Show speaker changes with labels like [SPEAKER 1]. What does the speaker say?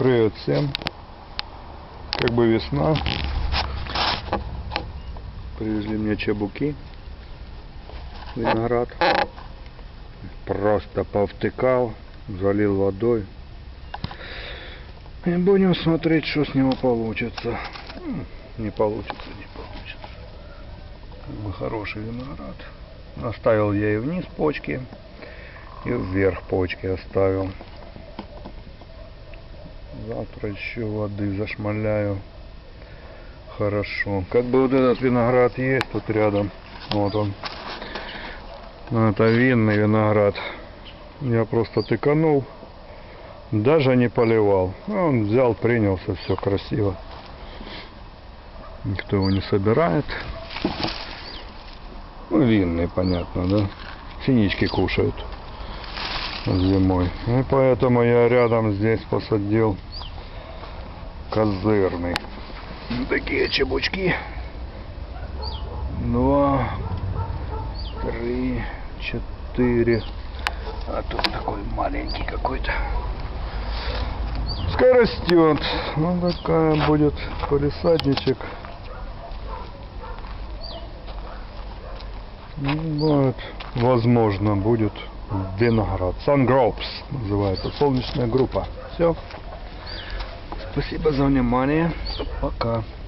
[SPEAKER 1] Привет всем. Как бы весна. Привезли мне чебуки. Виноград. Просто повтыкал, залил водой. И будем смотреть, что с него получится. Не получится, не получится. Как бы хороший виноград. Оставил я и вниз почки, и вверх почки оставил. Завтра еще воды зашмаляю. Хорошо. Как бы вот этот виноград есть тут рядом. Вот он. Ну, Это винный виноград. Я просто тыканул. Даже не поливал. Ну, Он взял, принялся, все красиво. Никто его не собирает. Ну, винный, понятно, да? Синички кушают зимой. И поэтому я рядом здесь посадил козырный. Вот Такие чебучки. Два, три, четыре. А тут такой маленький какой-то. Пускай. Ну такая будет полисадничек. Ну, будет, возможно, будет виноград. Sun Groups называется. Солнечная группа. Все. Спасибо за внимание. Пока.